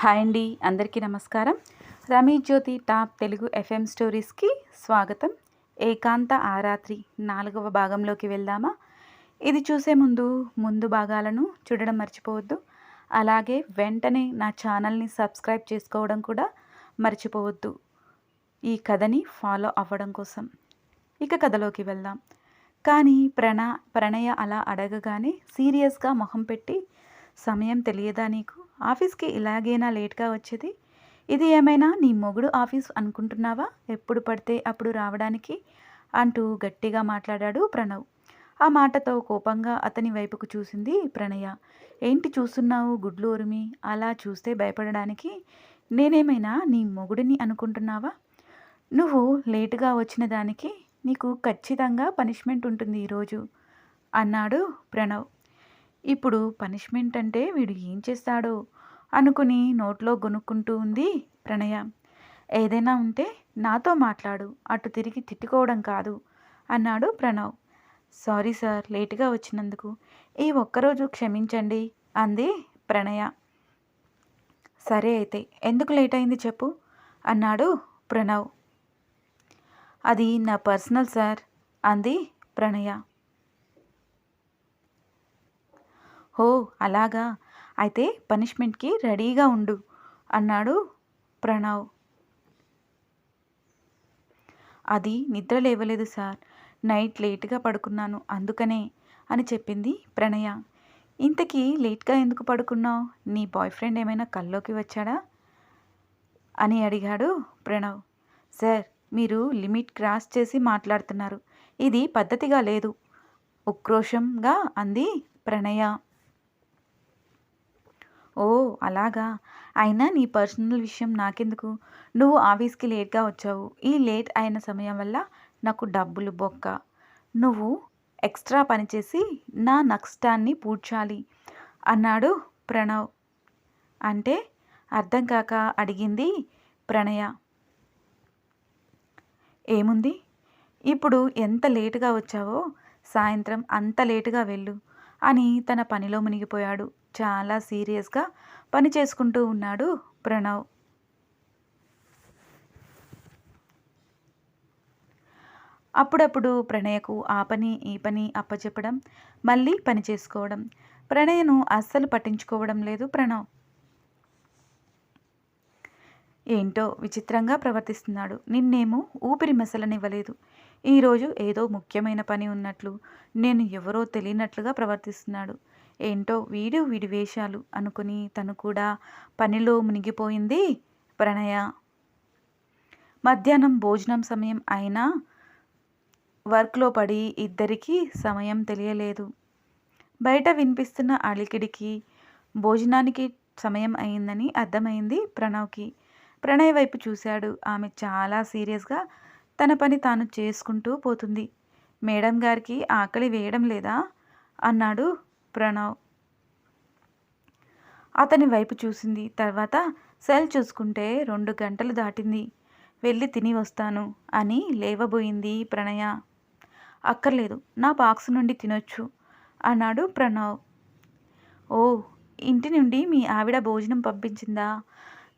Hi అండి అందరికీ నమస్కారం. రమీ జ్యోతి టాప్ తెలుగు ఎఫ్ఎం స్టోరీస్కి స్వాగతం. ఏకాంత ఆరాత్రి నాలుగవ భాగంలోకి వెళ్దామా? ఇది చూసే ముందు ముందు భాగాలను చూడడం మర్చిపోవద్దు. అలాగే వెంటనే నా ఛానల్ని సబ్స్క్రైబ్ చేసుకోవడం కూడా మర్చిపోవద్దు. ఈ కథని ఫాలో అవ్వడం కోసం ఇక కథలోకి వెళ్దాం. కానీ ప్రణా ప్రణయ అలా అడగగానే సీరియస్గా మొహం పెట్టి సమయం తెలియదా నీకు? ఆఫీస్కి ఇలాగేనా లేట్గా వచ్చేది? ఇది ఏమైనా నీ మొగుడు ఆఫీస్ అనుకుంటున్నావా? ఎప్పుడు పడితే అప్పుడు రావడానికి? అంటూ గట్టిగా మాట్లాడాడు ప్రణవ్. ఆ మాటతో కోపంగా అతని వైపుకు చూసింది ప్రణయ. ఏంటి చూస్తున్నావు గుడ్లు ఉరిమి? అలా చూస్తే భయపడడానికి నేనేమైనా నీ మొగుడిని అనుకుంటున్నావా? నువ్వు లేటుగా వచ్చిన దానికి నీకు ఖచ్చితంగా పనిష్మెంట్ ఉంటుంది ఈరోజు అన్నాడు ప్రణవ్. ఇప్పుడు పనిష్మెంట్ అంటే వీడు ఏం చేస్తాడో అనుకుని నోట్లో గొనుక్కుంటూ ఉంది ప్రణయ. ఏదైనా ఉంటే నాతో మాట్లాడు అటు తిరిగి తిట్టుకోవడం కాదు అన్నాడు ప్రణవ్. సారీ సార్ లేటుగా వచ్చినందుకు. ఈ ఒక్కరోజు క్షమించండి అంది ప్రణయ. సరే అయితే ఎందుకు లేట్ అయింది చెప్పు అన్నాడు ప్రణవ్. అది నా పర్సనల్ సార్ అంది ప్రణయ. హో అలాగా. అయితే పనిష్మెంట్కి రెడీగా ఉండు అన్నాడు ప్రణవ్. అది నిద్ర లేవలేదు సార్. నైట్ లేట్గా పడుకున్నాను అందుకనే అని చెప్పింది ప్రణయ. ఇంతకీ లేట్గా ఎందుకు పడుకున్నావు? నీ బాయ్ ఫ్రెండ్ ఏమైనా కల్లోకి వచ్చాడా? అని అడిగాడు ప్రణవ్. సార్ మీరు లిమిట్ క్రాస్ చేసి మాట్లాడుతున్నారు. ఇది పద్ధతిగా లేదు ఉక్రోషంగా అంది ప్రణయ. ఓ అలాగా? అయినా నీ పర్సనల్ విషయం నాకెందుకు? నువ్వు ఆఫీస్కి లేట్గా వచ్చావు. ఈ లేట్ అయిన సమయం వల్ల నాకు డబ్బులు బొక్క. నువ్వు ఎక్స్ట్రా పనిచేసి నా నష్టాన్ని పూడ్చాలి అన్నాడు ప్రణవ్. అంటే అర్థం కాక అడిగింది ప్రణయ. ఏముంది? ఇప్పుడు ఎంత లేటుగా వచ్చావో? సాయంత్రం అంత లేటుగా వెళ్ళు. అని తన పనిలో మునిగిపోయాడు. చాలా సీరియస్గా పని చేసుకుంటూ ఉన్నాడు ప్రణవ్. అప్పుడప్పుడు ప్రణయకు ఆ పని ఈ పని అప్పచెప్పడం మళ్ళీ పని చేసుకోవడం. ప్రణయను అస్సలు పట్టించుకోవడం లేదు ప్రణవ్. ఏంటో విచిత్రంగా ప్రవర్తిస్తున్నాడు. నిన్నేమో ఊపిరి మెసలనివ్వలేదు. ఈరోజు ఏదో ముఖ్యమైన పని ఉన్నట్లు నేను ఎవరో తెలియనట్లుగా ప్రవర్తిస్తున్నాడు. ఏంటో వీడు వీడి వేషాలు అనుకుని తను కూడా పనిలో మునిగిపోయింది ప్రణయ. మధ్యాహ్నం భోజనం సమయం అయినా వర్క్లో పడి ఇద్దరికీ సమయం తెలియలేదు. బయట వినిపిస్తున్న అలికిడికి భోజనానికి సమయం అయిందని అర్థమైంది ప్రణవ్కి. ప్రణయ్ వైపు చూశాడు. ఆమె చాలా సీరియస్గా తన పని తాను చేసుకుంటూ పోతుంది. మేడం గారికి ఆకలి వేయడం లేదా? అన్నాడు ప్రణవ్. అతని వైపు చూసింది. తర్వాత సెల్ చూసుకుంటే రెండు గంటలు దాటింది. వెళ్ళి తిని వస్తాను అని లేవబోయింది ప్రణయ. అక్కర్లేదు నా బాక్స్ నుండి తినొచ్చు అన్నాడు ప్రణవ్. ఓ ఇంటి నుండి మీ ఆవిడ భోజనం పంపించిందా?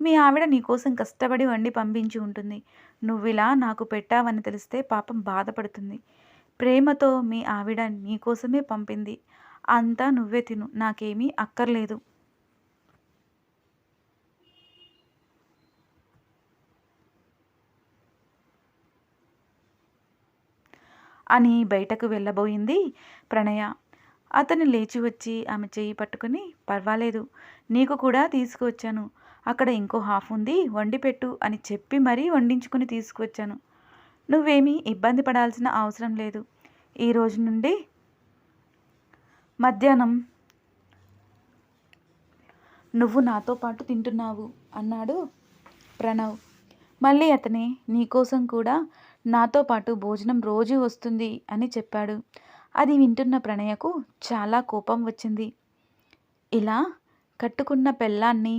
మీ ఆవిడ నీకోసం కష్టపడి వండి పంపించి ఉంటుంది. నువ్విలా నాకు పెట్టావని తెలిస్తే పాపం బాధపడుతుంది. ప్రేమతో మీ ఆవిడ నీకోసమే పంపింది. అంతా నువ్వే తిను నాకేమీ అక్కర్లేదు. అని బయటకు వెళ్ళబోయింది ప్రణయ. అతను లేచి వచ్చి ఆమె చేయి పట్టుకుని పర్వాలేదు నీకు కూడా తీసుకువచ్చాను. అక్కడ ఇంకో హాఫ్ ఉంది వండి పెట్టు అని చెప్పి మరీ వండించుకుని తీసుకువచ్చాను. నువ్వేమీ ఇబ్బంది పడాల్సిన అవసరం లేదు. ఈ రోజు నుండి మధ్యాహ్నం నువ్వు నాతో పాటు తింటున్నావు అన్నాడు ప్రణవ్. మళ్ళీ అతనే నీకోసం కూడా నాతో పాటు భోజనం రోజు వస్తుంది అని చెప్పాడు. అది వింటున్న ప్రణయకు చాలా కోపం వచ్చింది. ఇలా కట్టుకున్న పెళ్ళాన్ని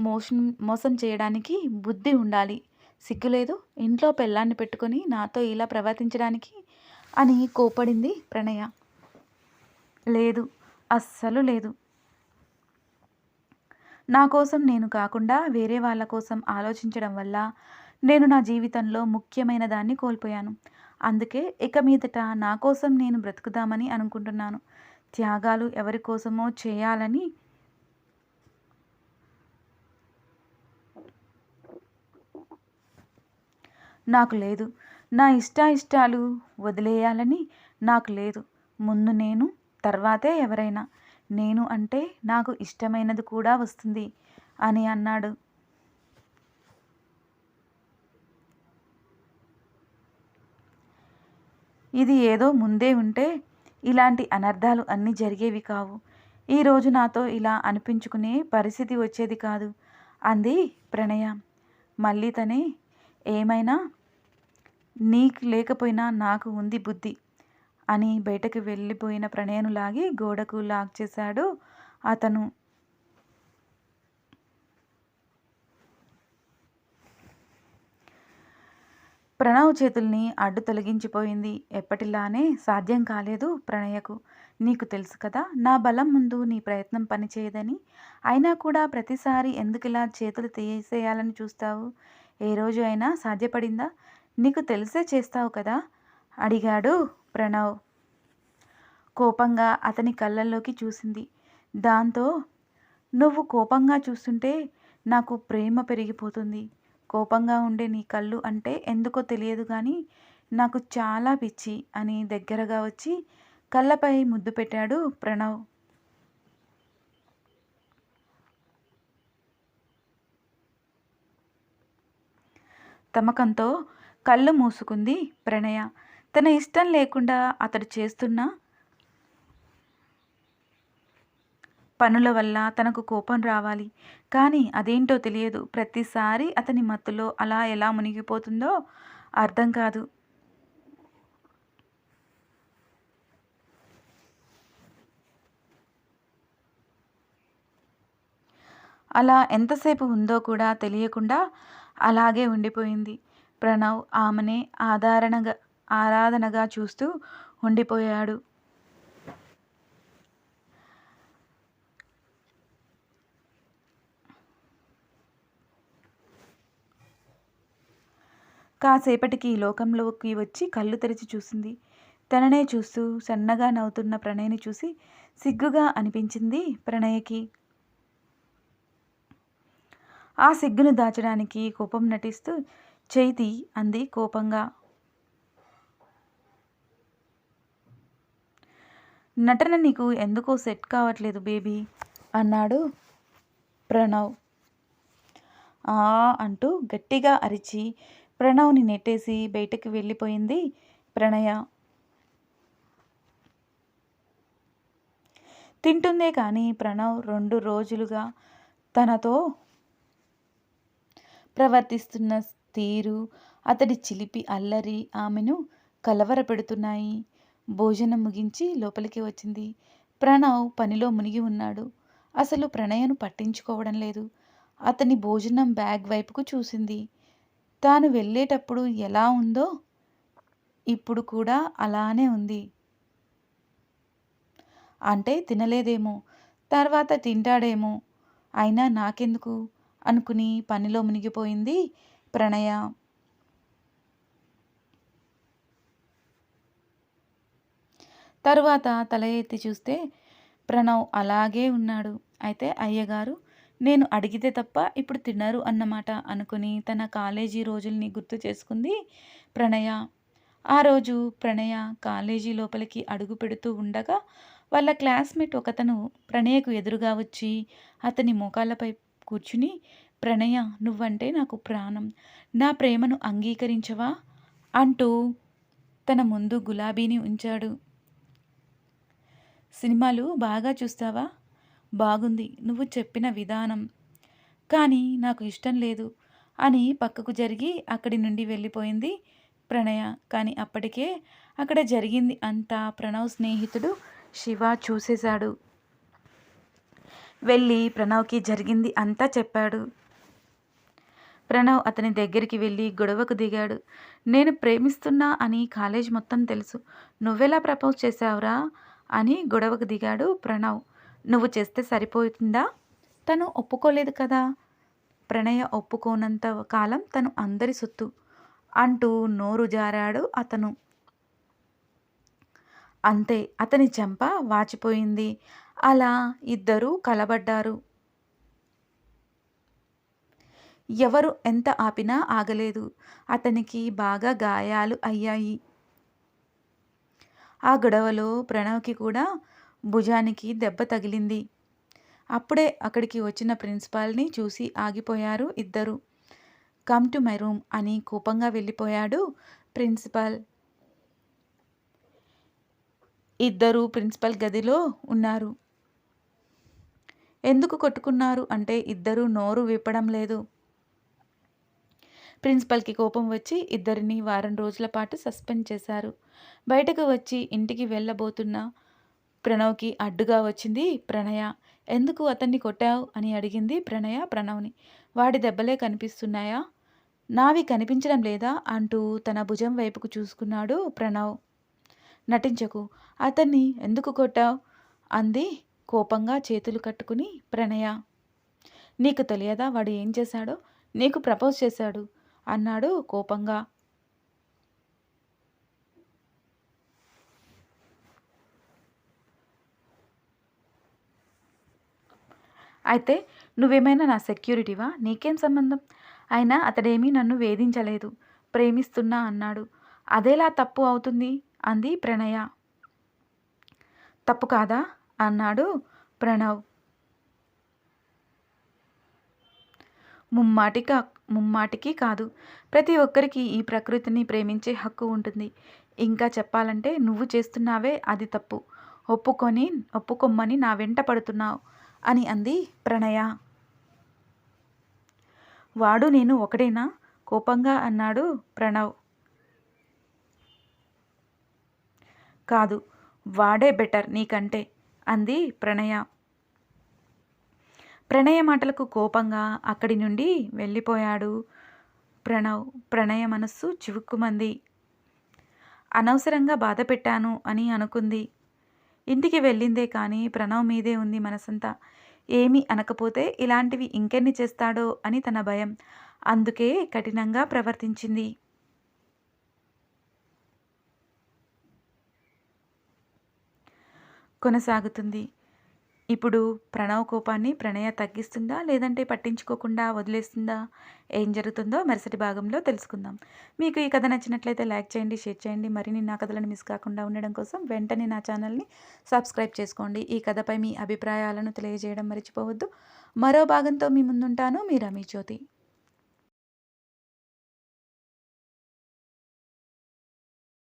మోసం మోసం చేయడానికి బుద్ధి ఉండాలి. సిగ్గులేదు. ఇంట్లో పెళ్ళాన్ని పెట్టుకొని నాతో ఇలా ప్రవర్తించడానికి అని కోపడింది ప్రణయ. లేదు. అస్సలు లేదు. నా కోసం నేను కాకుండా వేరే వాళ్ళ కోసం ఆలోచించడం వల్ల నేను నా జీవితంలో ముఖ్యమైన దాన్ని కోల్పోయాను. అందుకే ఇక మీదట నా కోసం నేను బ్రతుకుదామని అనుకుంటున్నాను. త్యాగాలు ఎవరి కోసమో చేయాలని నాకు లేదు. నా ఇష్టాయిష్టాలు వదిలేయాలని నాకు లేదు. ముందు నేను తర్వాతే ఎవరైనా. నేను అంటే నాకు ఇష్టమైనది కూడా వస్తుంది అని అన్నాడు. ఇది ఏదో ముందే ఉంటే ఇలాంటి అనర్థాలు అన్నీ జరిగేవి కావు. ఈరోజు నాతో ఇలా అనిపించుకునే పరిస్థితి వచ్చేది కాదు. అంది ప్రణయ. మళ్ళీ తనే ఏమైనా? నీకు లేకపోయినా నాకు ఉంది బుద్ధి అని బయటకు వెళ్ళిపోయిన ప్రణయను లాగి గోడకు లాక్ చేశాడు అతను. ప్రణవ్ చేతుల్ని అడ్డు తొలగించిపోయింది. ఎప్పటిలానే సాధ్యం కాలేదు ప్రణయకు. నీకు తెలుసు కదా నా బలం ముందు నీ ప్రయత్నం పనిచేయదని. అయినా కూడా ప్రతిసారి ఎందుకు ఇలా చేతులు తీసేయాలని చూస్తావు? ఏ రోజు అయినా సాధ్యపడిందా? నీకు తెలిసే చేస్తావు కదా? అడిగాడు ప్రణవ్. కోపంగా అతని కళ్ళల్లోకి చూసింది. దాంతో నువ్వు కోపంగా చూస్తుంటే నాకు ప్రేమ పెరిగిపోతుంది. కోపంగా ఉండే నీ కళ్ళు అంటే ఎందుకో తెలియదు కానీ నాకు చాలా పిచ్చి అని దగ్గరగా వచ్చి కళ్ళపై ముద్దు పెట్టాడు ప్రణవ్. తమకంతో కళ్ళు మూసుకుంది ప్రణయ. తన ఇష్టం లేకుండా అతడు చేస్తున్న పనుల వల్ల తనకు కోపం రావాలి. కానీ అదేంటో తెలియదు. ప్రతిసారి అతని మత్తులో అలా ఎలా మునిగిపోతుందో అర్థం కాదు. అలా ఎంతసేపు ఉందో కూడా తెలియకుండా అలాగే ఉండిపోయింది. ప్రణవ్ ఆమెనే ఆధారణగా ఆరాధనగా చూస్తూ ఉండిపోయాడు. కాసేపటికి లోకంలోకి వచ్చి కళ్ళు తెరిచి చూసింది. తననే చూస్తూ సన్నగా నవ్వుతున్న ప్రణయ్ని చూసి సిగ్గుగా అనిపించింది ప్రణయకి. ఆ సిగ్గును దాచడానికి కోపం నటిస్తూ చైతి అంది కోపంగా. నటన నీకు ఎందుకో సెట్ కావట్లేదు బేబీ అన్నాడు ప్రణవ్. ఆ అంటూ గట్టిగా అరిచి ప్రణవ్ని నెట్టేసి బయటకు వెళ్ళిపోయింది ప్రణయ. తింటుందే కానీ ప్రణవ్ రెండు రోజులుగా తనతో ప్రవర్తిస్తున్న తీరు అతడి చిలిపి అల్లరి ఆమెను కలవరపెడుతున్నాయి. భోజనం ముగించి లోపలికి వచ్చింది. ప్రణవ్ పనిలో మునిగి ఉన్నాడు. అసలు ప్రణయను పట్టించుకోవడం లేదు. అతని భోజనం బ్యాగ్ వైపుకు చూసింది. తాను వెళ్ళేటప్పుడు ఎలా ఉందో ఇప్పుడు కూడా అలానే ఉంది. అంటే తినలేదేమో తర్వాత తింటాడేమో. అయినా నాకెందుకు? అనుకుని పనిలో మునిగిపోయింది ప్రణయ. తరువాత తల ఎత్తి చూస్తే ప్రణవ్ అలాగే ఉన్నాడు. అయితే అయ్యగారు నేను అడిగితే తప్ప ఇప్పుడు తిన్నారు అన్నమాట అనుకుని తన కాలేజీ రోజుల్ని గుర్తు చేసుకుంది ప్రణయ. ఆ రోజు ప్రణయ కాలేజీ లోపలికి అడుగు పెడుతూ ఉండగా వాళ్ళ క్లాస్మేట్ ఒకతను ప్రణయకు ఎదురుగా వచ్చి అతని మోకాళ్ళపై కూర్చుని ప్రణయ నువ్వంటే నాకు ప్రాణం. నా ప్రేమను అంగీకరించవా? అంటూ తన ముందు గులాబీని ఉంచాడు. సినిమాలు బాగా చూస్తావా? బాగుంది. నువ్వు చెప్పిన విధానం. కానీ నాకు ఇష్టం లేదు అని పక్కకు జరిగి అక్కడి నుండి వెళ్ళిపోయింది ప్రణయ. కానీ అప్పటికే అక్కడ జరిగింది అంతా ప్రణవ్ స్నేహితుడు శివ చూసేశాడు. వెళ్ళి ప్రణవ్కి జరిగింది అంతా చెప్పాడు. ప్రణవ్ అతని దగ్గరికి వెళ్ళి గొడవకు దిగాడు. నేను ప్రేమిస్తున్నా అని కాలేజ్ మొత్తం తెలుసు. నువ్వెలా ప్రపోజ్ చేసావురా అని గొడవకు దిగాడు ప్రణవ్. నువ్వు చేస్తే సరిపోతుందా? తను ఒప్పుకోలేదు కదా. ప్రణయ ఒప్పుకోనంత కాలం తను అందరి సొత్తు అంటూ నోరు జారాడు అతను. అంతే అతని చెంప వాచిపోయింది. అలా ఇద్దరూ కలబడ్డారు. ఎవరు ఎంత ఆపినా ఆగలేదు. అతనికి బాగా గాయాలు అయ్యాయి. ఆ గొడవలో ప్రణవ్కి కూడా భుజానికి దెబ్బ తగిలింది. అప్పుడే అక్కడికి వచ్చిన ప్రిన్సిపాల్ని చూసి ఆగిపోయారు ఇద్దరు. కమ్ టు మై రూమ్ అని కోపంగా వెళ్ళిపోయాడు ప్రిన్సిపాల్. ఇద్దరు ప్రిన్సిపల్ గదిలో ఉన్నారు. ఎందుకు కొట్టుకున్నారు? అంటే ఇద్దరూ నోరు విప్పడం లేదు. ప్రిన్సిపల్కి కోపం వచ్చి ఇద్దరిని వారం రోజుల పాటు సస్పెండ్ చేశారు. బయటకు వచ్చి ఇంటికి వెళ్ళబోతున్న ప్రణవ్కి అడ్డుగా వచ్చింది ప్రణయ. ఎందుకు అతన్ని కొట్టావు? అని అడిగింది ప్రణయ ప్రణవ్ని. వాడి దెబ్బలే కనిపిస్తున్నాయా? నావి కనిపించడం లేదా? అంటూ తన భుజం వైపుకు చూసుకున్నాడు ప్రణవ్. నటించకు. అతన్ని ఎందుకు కొట్టావు? అంది కోపంగా చేతులు కట్టుకుని ప్రణయ నీకు తెలియదా వాడు ఏం చేశాడో? నీకు ప్రపోజ్ చేశాడు అన్నాడు కోపంగా. అయితే నువ్వేమైనా నా సెక్యూరిటీవా? నీకేం సంబంధం? అయినా అతడేమీ నన్ను వేధించలేదు ప్రేమిస్తున్నా అన్నాడు. అదేలా తప్పు అవుతుంది? అంది ప్రణయ. తప్పు కాదా? అన్నాడు ప్రణవ్. ముమ్మాటిక ముమ్మాటికి కాదు ప్రతి ఒక్కరికి ఈ ప్రకృతిని ప్రేమించే హక్కు ఉంటుంది. ఇంకా చెప్పాలంటే నువ్వు చేస్తున్నావే అది తప్పు. ఒప్పుకొని ఒప్పుకొమ్మని నా వెంట పడుతున్నావు అని అంది ప్రణయ. వాడు నేను ఒకడేనా? కోపంగా అన్నాడు ప్రణవ్. కాదు వాడే బెటర్ నీకంటే. అంది ప్రణయ. ప్రణయ మాటలకు కోపంగా అక్కడి నుండి వెళ్ళిపోయాడు ప్రణవ్. ప్రణయ మనస్సు చివుక్కుమంది. అనవసరంగా బాధ పెట్టాను అని అనుకుంది. ఇంటికి వెళ్ళిందే కానీ ప్రణవ్ మీదే ఉంది మనసంతా. ఏమీ అనకపోతే ఇలాంటివి ఇంకెన్ని చేస్తాడో అని తన భయం. అందుకే కఠినంగా ప్రవర్తించింది. కొనసాగుతుంది. ఇప్పుడు ప్రణవ్ కోపాన్ని ప్రణయ తగ్గిస్తుందా? లేదంటే పట్టించుకోకుండా వదిలేస్తుందా? ఏం జరుగుతుందో మరుసటి భాగంలో తెలుసుకుందాం. మీకు ఈ కథ నచ్చినట్లయితే లైక్ చేయండి షేర్ చేయండి. మరిన్ని నా కథలను మిస్ కాకుండా ఉండడం కోసం వెంటనే నా ఛానల్ని సబ్స్క్రైబ్ చేసుకోండి. ఈ కథపై మీ అభిప్రాయాలను తెలియజేయడం మర్చిపోవద్దు. మరో భాగంతో మీ ముందుంటాను. మీ రమీ జ్యోతి.